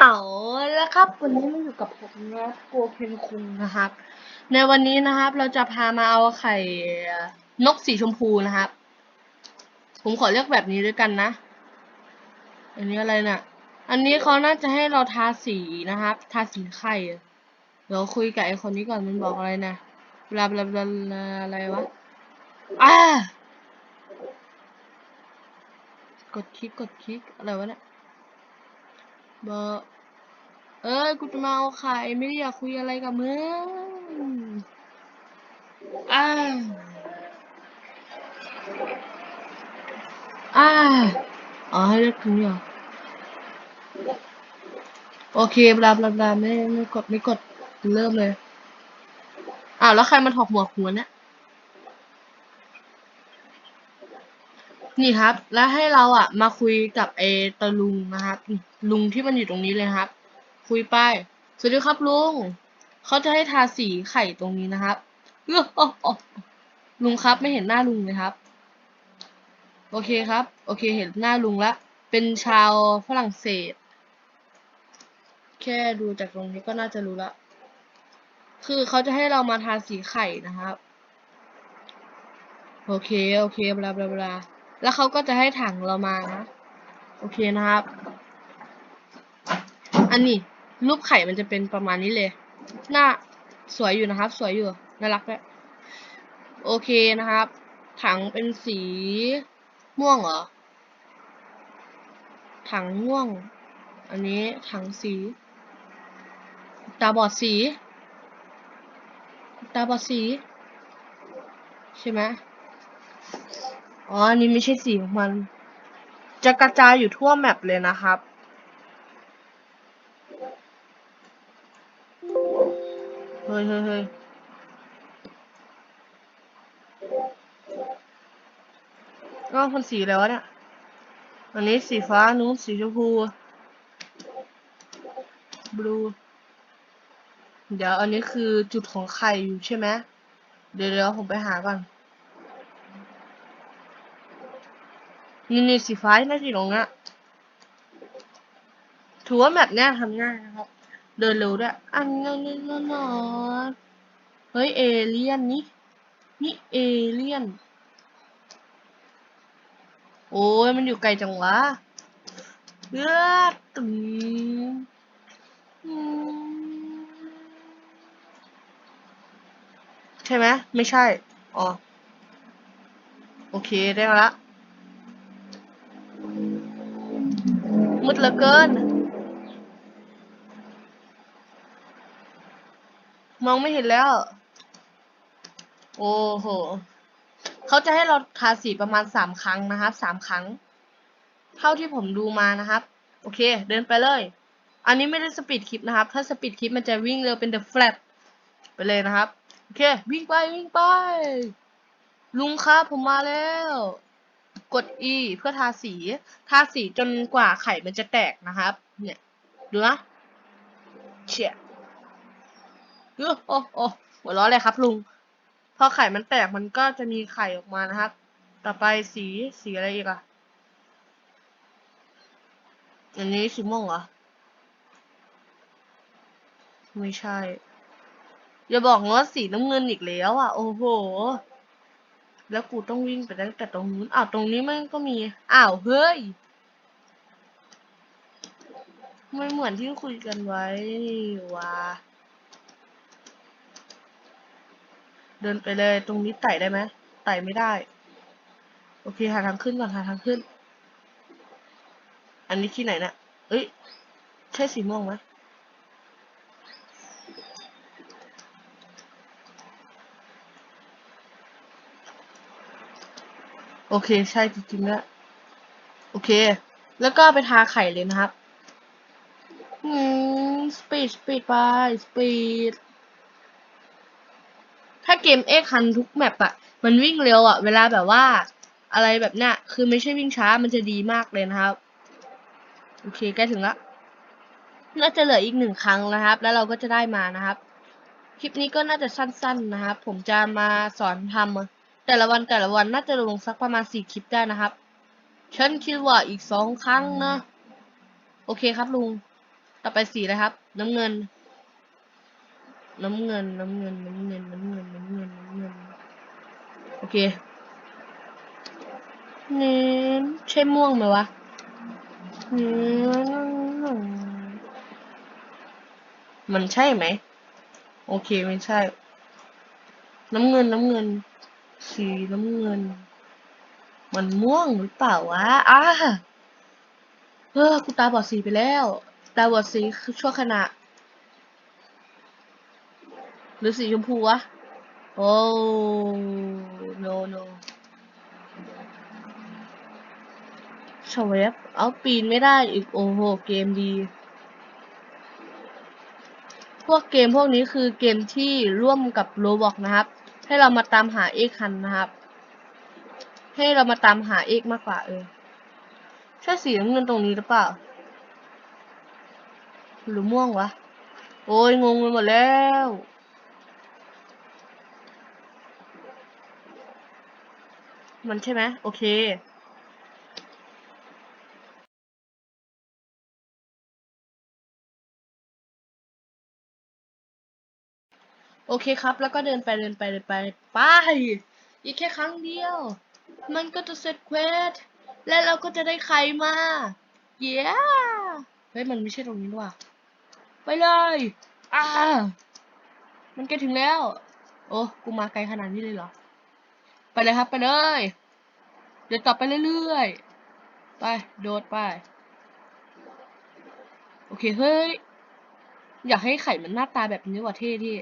เอาแล้วครับวันนี้มาอยู่กับผมนะโกเพนคุงนะครับ ในวันนี้นะครับ เราจะพามาเอาไข่นกสีชมพูนะครับ ผมขอเลือกแบบนี้ด้วยกันนะ อันนี้อะไรเนะ่ะ อันนี้เขาน่าจะให้เราทาสีนะครับ ทาสีไข่เดี๋ยวคุยกับไอคนนี้ก่อนมันบอกอะไรนะบลาบลาบลาบลาอะไรวะอ่ากดคลิกกดคลิกอะไรวะเนี่ยเบอ เอ้ยกูจะมาเอาไข่ไม่ได้อยากคุยอะไรกับมึงอ่าอ่าอ๋อให้เลือกตรงนี้เหรอโอเคบลาบลาบลาไม่ไม่กดไม่กดเริ่มเลย อ้าวแล้วใครมาถอกหัวหัวเนี่ยนี่ครับ แล้วให้เราอะ มาคุยกับไอ้ตาลุงนะครับ ลุงที่มันอยู่ตรงนี้เลยครับ คุยไป สวัสดีครับลุง เขาจะให้ทาสีไข่ตรงนี้นะครับเออลุงครับไม่เห็นหน้าลุงเลยครับ โอเคครับ โอเคเห็นหน้าลุงละ เป็นชาวฝรั่งเศส แค่ดูจากตรงนี้ก็น่าจะรู้ละ คือเขาจะให้เรามาทาสีไข่นะครับ โอเค โอเคบลาบลาบลาแล้วเขาก็จะให้ถังเรามานะ โอเคนะครับ อันนี้ รูปไข่มันจะเป็นประมาณนี้เลย หน้าสวยอยู่นะครับ สวยอยู่น่ารักด้วยโอเคนะครับ ถังเป็นสีม่วงเหรอ ถังม่วง อันนี้ถังสี ตาบอดสี ตาบอดสี ใช่ไหมอ๋อ อันนี้ไม่ใช่สีของมัน จะกระจายอยู่ทั่วแมปเลยนะครับ เฮ้ยเฮ้ยเฮ้ยก็คนสีอะไรวะเนี่ย อันนี้สีฟ้า นู้นสีชมพู บลู เดี๋ยวอันนี้คือจุดของไข่อยู่ใช่ไหม เดี๋ยวเดี๋ยวผมไปหาก่อน นี่นี่สีฟ้าน่าจะอยู่ตรงนั้นถือว่าแมปเนี้ยทำง่ายนะครับ เดินเร็วด้วย อันนั้นนนนเฮ้ยเอเลี่ยนนี่นี่เอเลี่ยน โอ้ยมันอยู่ไกลจังวะเลือดตึงใช่ไหมไม่ใช่ อ๋อ โอเคได้มาละมืดเหลือเกิน มองไม่เห็นแล้ว โอ้โหเขาจะให้เราทาสีประมาณสามครั้งนะครับสามครั้ง เท่าที่ผมดูมานะครับ โอเค เดินไปเลย อันนี้ไม่ได้สปีดคลิปนะครับ ถ้าสปีดคลิปมันจะวิ่งเร็วเป็นเดอะแฟลตไปเลยนะครับ โอเค วิ่งไปวิ่งไป ลุงครับผมมาแล้ว กด E เพื่อทาสี ทาสีจนกว่าไข่มันจะแตกนะครับ เนี่ย ดูนะเชี่ย โอ้โอ้โอ้หัวเร้อเลยครับลุง พอไข่มันแตกมันก็จะมีไข่ออกมานะครับ ต่อไปสีสีอะไรอีกอะอันนี้สีม่วงเหรอ ไม่ใช่ อย่าบอกว่าสีน้ำเงินอีกแล้วอะ โอ้โห แล้วกูต้องวิ่งไปตั้งแต่ตรงนู้นอ้าวตรงนี้มันก็มี อ้าวเฮ้ยไม่เหมือนที่คุยกันไว้ว่ะ เดินไปเลยตรงนี้ไต่ได้ไหมไต่ไม่ได้ โอเคหาทางขึ้นก่อนหาทางขึ้น อันนี้ที่ไหนเนะ่ะเอ้ย ใช่สีม่วงไหมโอเค ใช่จริงๆแล้วโอเค แล้วก็ไปทาไข่เลยนะครับ อืม สปีด สปีดไป สปีด เกมเอ็กคันทุกแมปอะมันวิ่งเร็วอะเวลาแบบว่า อะไรแบบเนี้ยคือไม่ใช่วิ่งช้ามันจะดีมากเลยนะครับ โอเคใกล้ถึงละน่าจะเหลืออีกหนึ่งครั้งนะครับ แล้วเราก็จะได้มานะครับ คลิปนี้ก็น่าจะสั้น ๆนะครับ ผมจะมาสอนทำแต่ละวันแต่ละวันน่าจะลงสักประมาณสี่คลิปได้นะครับ ฉันคิดว่าอีกสองครั้งนะ โอเคครับลุง ต่อไปสีอะไรครับ น้ำเงิน น้ำเงิน น้ำเงิน น้ำเงิน น้ำเงิน น้ำเงิน น้ำเงิน โอเคเน้นใช่ม่วงไหมวะเน้นมันใช่ไหม โอเคไม่ใช่ น้ำเงิน น้ำเงิน สีน้ำเงิน มันม่วงหรือเปล่าวะอ่าเออกูตาบอดสีไปแล้ว ตาบอดสีคือชั่วขณะ รือสีชมพูวะ โอ้ no no ชเวฟเอาปีนไม่ได้อีก โอ้โห เกมดี พวกเกมพวกนี้คือเกมที่ร่วมกับโ o บอกนะครับ ให้เรามาตามหาเอกคันนะครับ ให้เรามาตามหาเอกมากกว่าเออใช่สีน้ำเงินตรงนี้หรือเปล่า หรือม่วงวะ โอ้ยงงไปหมดแล้ว มันใช่ไหมโอเคโอเคครับ แล้วก็เดินไปเดินไปเดินไปไป อีกแค่ครั้งเดียว มันก็จะเสร็จเควส และเราก็จะได้ไข่มา เย้เฮ้ย มันไม่ใช่ตรงนี้ว่ะไปเลย อ่า มันใกล้ถึงแล้ว โอ้ กูมาไกลขนาดนี้เลยเหรอ ไปเลยครับ ไปเลย เดี๋ยวต่อไปเรื่อยๆ ไป โดดไป โอเค เฮ้ย อยากให้ไข่มันหน้าตาแบบนี้ว่ะเท่ที่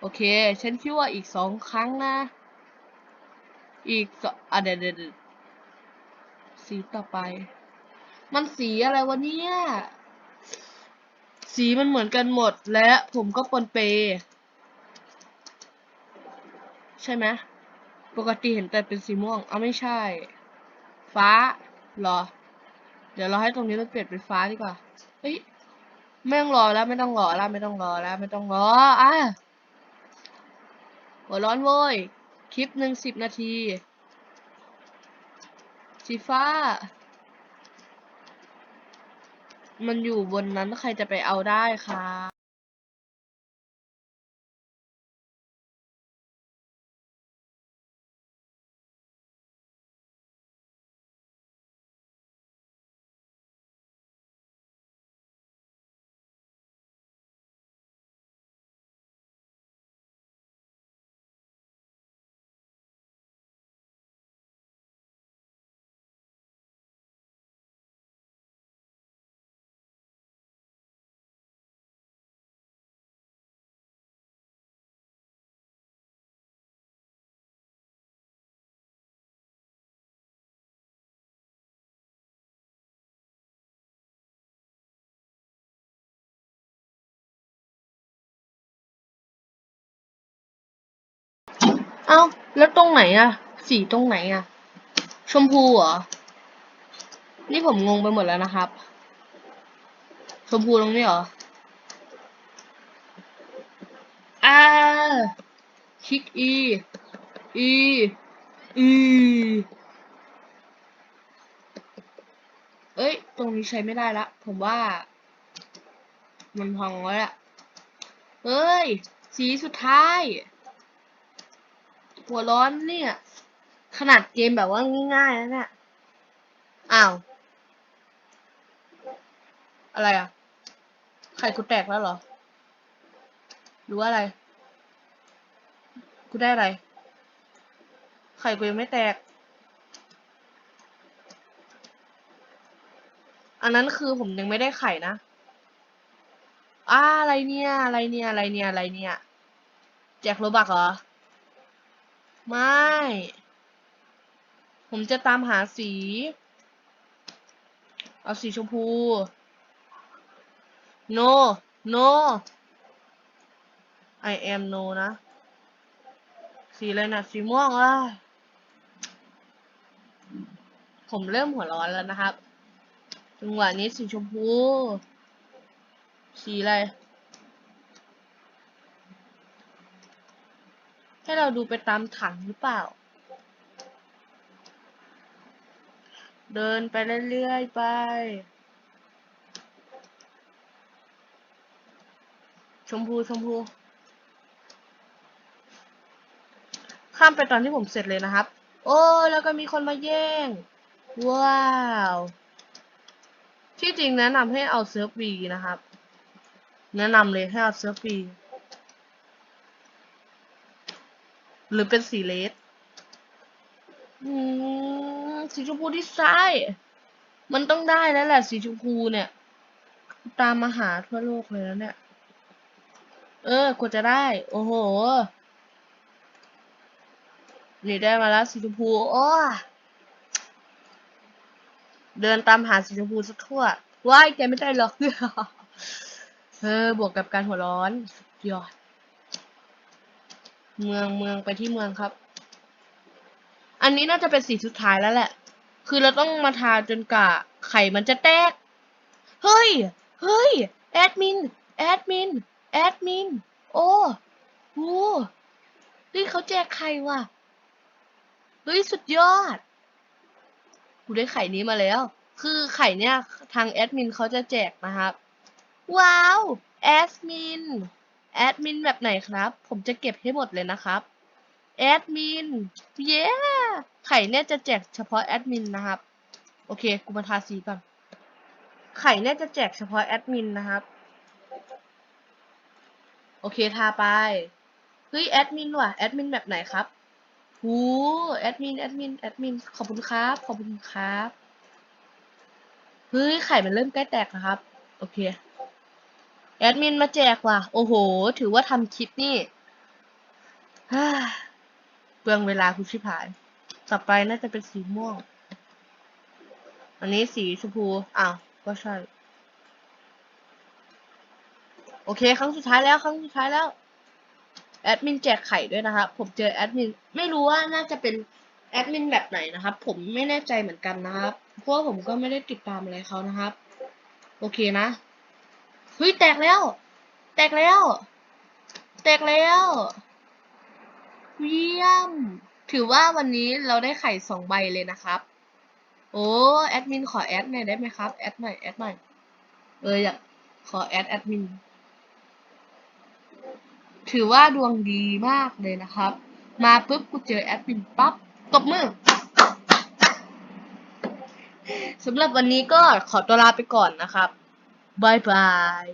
โอเค ฉันคิดว่าอีกสองครั้งนะ อีกสองอะเดี๋ยวเดี๋ยวสีต่อไป มันสีอะไรวะเนี่ย สีมันเหมือนกันหมดและผมก็ปนเปใช่ไหมปกติเห็นแต่เป็นสีม่วงเอาไม่ใช่ ฟ้าหรอ เดี๋ยวเราให้ตรงนี้มันเปลี่ยนเป็นฟ้าดีกว่าเฮ้ยไม่ต้องรอแล้วไม่ต้องรอแล้วไม่ต้องรอแล้วไม่ต้องรออะหัวร้อนโว้ยคลิปหนึ่งสิบนาที สีฟ้า มันอยู่บนนั้นใครจะไปเอาได้คะ เอ้า แล้วตรงไหนอะสีตรงไหนอะชมพูเหรอ นี่ผมงงไปหมดแล้วนะครับ ชมพูตรงนี้เหรอ อ่า คลิก E E E เอ้ย ตรงนี้ใช้ไม่ได้ละ ผมว่า มันพังแล้วอะเฮ้ย สีสุดท้าย หัวร้อนเนี่ย ขนาดเกมแบบว่าง่ายๆนะเนี่ยอ้าว อะไรอะ ไข่กูแตกแล้วเหรอ หรือว่าอะไร กูได้อะไร ไข่กูยังไม่แตก อันนั้นคือผมยังไม่ได้ไข่นะอ่าอะไรเนี่ย อะไรเนี่ย อะไรเนี่ย อะไรเนี่ย แจกโลบักเหรอ ไม่ ผมจะตามหาสี เอาสีชมพู no no I am no นะ สีอะไรนะสีม่วงอะผมเริ่มหัวร้อนแล้วนะครับจังหวะนี้สีชมพู สีอะไร ให้เราดูไปตามถังหรือเปล่า เดินไปเรื่อยๆไป ชมพูชมพู ข้ามไปตอนที่ผมเสร็จเลยนะครับ โอ้แล้วก็มีคนมาแย่ง ว้าว ที่จริงแนะนำให้เอาเซิร์ฟบีนะครับ แนะนำเลยให้เอาเซิร์ฟบี หรือเป็นสีเลสสีชมพูที่ซ้าย มันต้องได้แล้วแหละสีชมพูเนี่ย ตามมาหาทั่วโลกเลยแล้วเนี่ย เออกว่าจะได้ โอ้โห นี่ได้มาแล้วสีชมพูโอ้เดินตามหาสีชมพูสักทั่วว้ายแกไม่ได้หรอกเออบวกกับการหัวร้อนยอด เมืองเมืองไปที่เมืองครับ อันนี้น่าจะเป็นสีสุดท้ายแล้วแหละ คือเราต้องมาทาจนกะไข่มันจะแตก เฮ้ย เฮ้ย แอดมิน แอดมิน แอดมิน โอ้โหเฮ้ยเขาแจกไข่ว่ะ เฮ้ย สุดยอด กูได้ไข่นี้มาแล้ว คือไข่เนี่ย ทางแอดมินเขาจะแจกนะครับ ว้าว แอดมิน แอดมินแบบไหนครับ ผมจะเก็บให้หมดเลยนะครับแอดมิน เย้ ไข่เนี่ยจะแจกเฉพาะแอดมินนะครับ โอเค กูมาทาสีก่อน ไข่เนี่ยจะแจกเฉพาะแอดมินนะครับ โอเค ทาไป เฮ้ย แอดมินว่ะ แอดมินแบบไหนครับหูแอดมิน แอดมิน แอดมิน ขอบคุณครับ ขอบคุณครับ เฮ้ย ไข่มันเริ่มใกล้แตกนะครับ โอเค แอดมินมาแจกว่ะ โอ้โห ถือว่าทำคลิปนี่เปลืองเวลาคุณชิพาย ต่อไปน่าจะเป็นสีม่วง อันนี้สีชมพู อ้าว ก็ใช่ โอเค ครั้งสุดท้ายแล้ว ครั้งสุดท้ายแล้ว แอดมินแจกไข่ด้วยนะครับ ผมเจอแอดมิน ไม่รู้ว่าน่าจะเป็นแอดมินแบบไหนนะครับ ผมไม่แน่ใจเหมือนกันนะครับ เพราะผมก็ไม่ได้ติดตามอะไรเขานะครับ โอเคนะ เฮ้ยแตกแล้ว แตกแล้ว แตกแล้วเยี่ยม ถือว่าวันนี้เราได้ไข่สองใบเลยนะครับ โอ้แอดมินขอแอดหน่อยได้ไหมครับ แอดหน่อยแอดหน่อยเอออยากขอแอดแอดมิน ถือว่าดวงดีมากเลยนะครับ มาปุ๊บกูเจอแอดมินปั๊บตบมือสำหรับวันนี้ก็ขอตัวลาไปก่อนนะครับ บายบาย